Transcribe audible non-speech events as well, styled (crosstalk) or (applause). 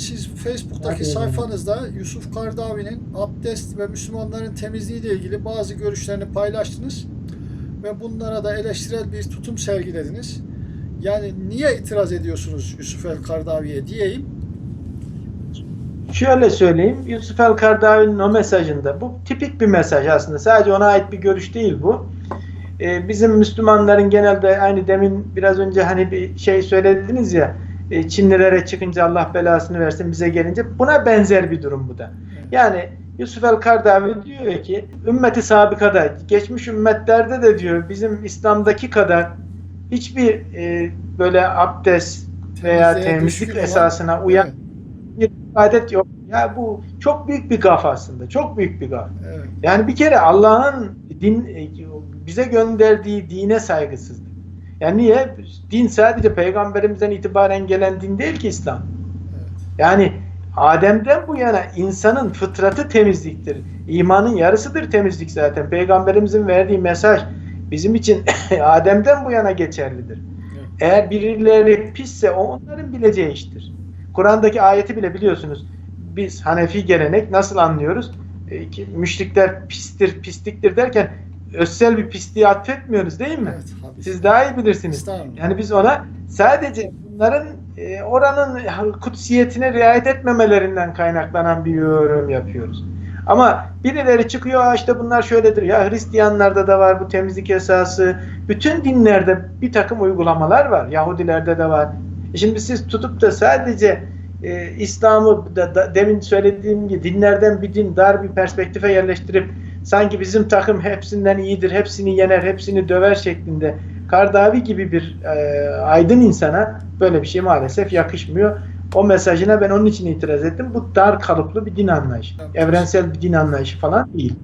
siz Facebook'taki sayfanızda Yusuf Kardavi'nin abdest ve Müslümanların temizliği ile ilgili bazı görüşlerini paylaştınız ve bunlara da eleştirel bir tutum sergilediniz. Yani niye itiraz ediyorsunuz Yusuf El Kardavi'ye diyeyim. Şöyle söyleyeyim, Yusuf El Kardavi'nin o mesajında, bu tipik bir mesaj aslında. Sadece ona ait bir görüş değil bu. Ee, bizim Müslümanların genelde aynı demin biraz önce hani bir şey söylediniz ya, e, Çinlilere çıkınca Allah belasını versin bize gelince buna benzer bir durum bu da. Yani Yusuf El Kardavi diyor ki ümmeti sabıkada, geçmiş ümmetlerde de diyor bizim İslam'daki kadar hiçbir e, böyle abdest veya Temizliğe temizlik düşkün olan- esasına uyan bir ibadet yok. Ya bu çok büyük bir gaf aslında. Çok büyük bir gaf. evet. Yani bir kere Allah'ın din e, bize gönderdiği dine saygısızlık. Yani niye? Din sadece peygamberimizden itibaren gelen din değil ki İslam. Yani Adem'den bu yana insanın fıtratı temizliktir. İmanın yarısıdır temizlik zaten. Peygamberimizin verdiği mesaj bizim için (coughs) Adem'den bu yana geçerlidir. Evet. Eğer birileri pisse o onların bileceği iştir. Kur'an'daki ayeti bile biliyorsunuz. Biz Hanefi gelenek nasıl anlıyoruz? E, ki müşrikler pistir, pisliktir derken özsel bir pisliği atfetmiyoruz değil mi? Evet. Siz daha iyi bilirsiniz. Yani biz ona sadece bunların e, oranın kutsiyetine riayet etmemelerinden kaynaklanan bir yorum yapıyoruz. Ama birileri çıkıyor "Aa işte bunlar şöyledir ya Hristiyanlarda da var bu temizlik esası. Bütün dinlerde bir takım uygulamalar var. Yahudilerde de var. E Şimdi siz tutup da sadece e, İslam'ı da, da- demin söylediğim gibi dinlerden bir din dar bir perspektife yerleştirip sanki bizim takım hepsinden iyidir, hepsini yener, hepsini döver şeklinde Kardavi gibi bir e, aydın insana böyle bir şey maalesef yakışmıyor. O mesajına ben onun için itiraz ettim. Bu dar kalıplı bir din anlayışı. Evrensel bir din anlayışı falan değil.